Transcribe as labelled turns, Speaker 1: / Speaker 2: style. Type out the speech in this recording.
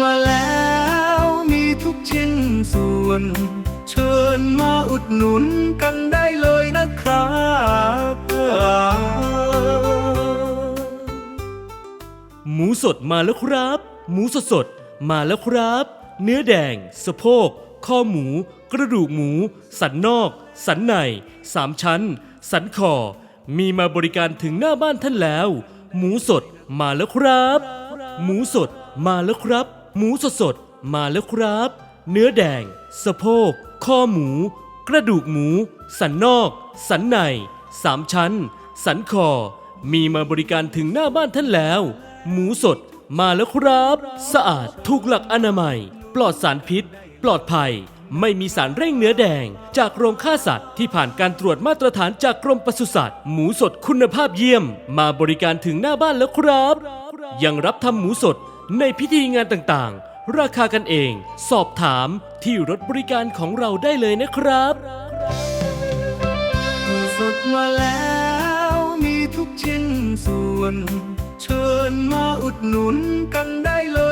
Speaker 1: มาแล้วมีทุกชิ้นส่วน เชิญมาอุดหนุนกันได้เลยนะครับ
Speaker 2: หมูสดมาแล้วครับ หมูสดสดมาแล้วครับ เนื้อแดง สะโพกข้อหมู กระดูกหมู สันนอก สันในสามชั้น สันคอ มีมาบริการถึงหน้าบ้านท่านแล้ว หมูสดมาแล้วครับ หมูสดมาแล้วครับ หมูสดๆ มาแล้วครับ เนื้อแดง สะโพกข้อหมู กระดูกหมู สันนอก สันในสามชั้น สันคอ มีมาบริการถึงหน้าบ้านท่านแล้ว หมูสดมาแล้วครับ สะอาดถูกหลักอนามัย ปลอดสารพิษ ปลอดภัย ไม่มีสารเร่งเนื้อแดง จากโรงฆ่าสัตว์ที่ผ่านการตรวจมาตรฐานจากกรมปศุสัตว์ หมูสดคุณภาพเยี่ยม มาบริการถึงหน้าบ้านแล้วครับ ยังรับทำหมูสด ในพิธีงานต่างๆ ราคากันเอง สอบถามที่รถบริการของเราได้เลยนะครับ
Speaker 1: สดมาแล้วมีทุกชิ้นส่วน เชิญมาอุดหนุนกันได้เลย